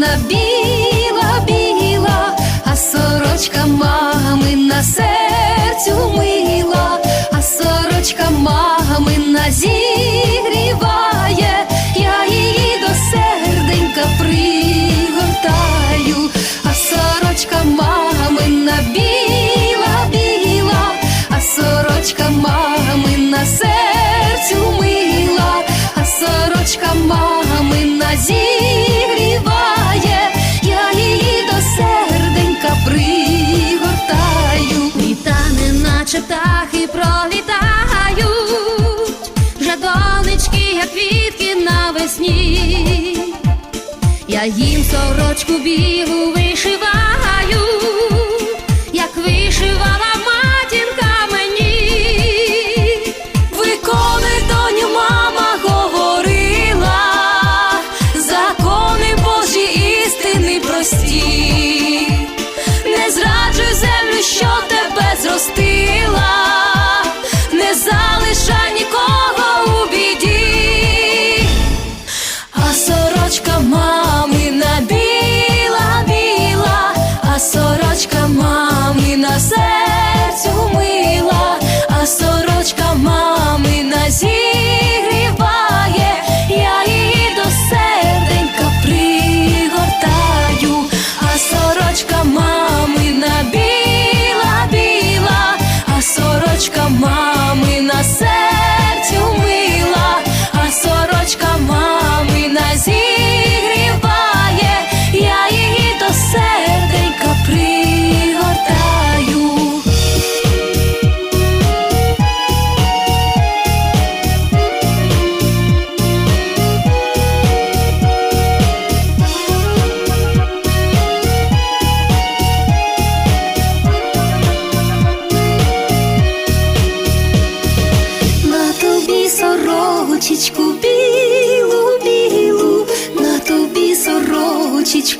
Мамина біла, біла, а сорочка мамина серцю мила, а сорочка мамина зігріває, я її до серденька пригортаю, а сорочка мамина біла, біла, а сорочка мамина серцю мила, а сорочка мамина зігріває, донечки, як квітки навесні. Я їм сорочку білу вишиваю, як вишивала матінка мені. Виконуй, доню, мама говорила, закони Божі істини прості,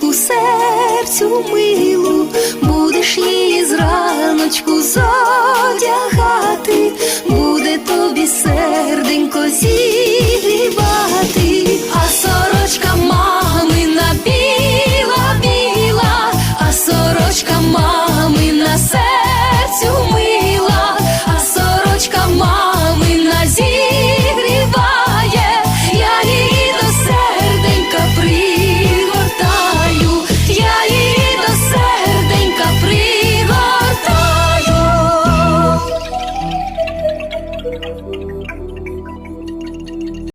квіточку серцю милу, будеш її зраночку зодягати, буде тобі серце.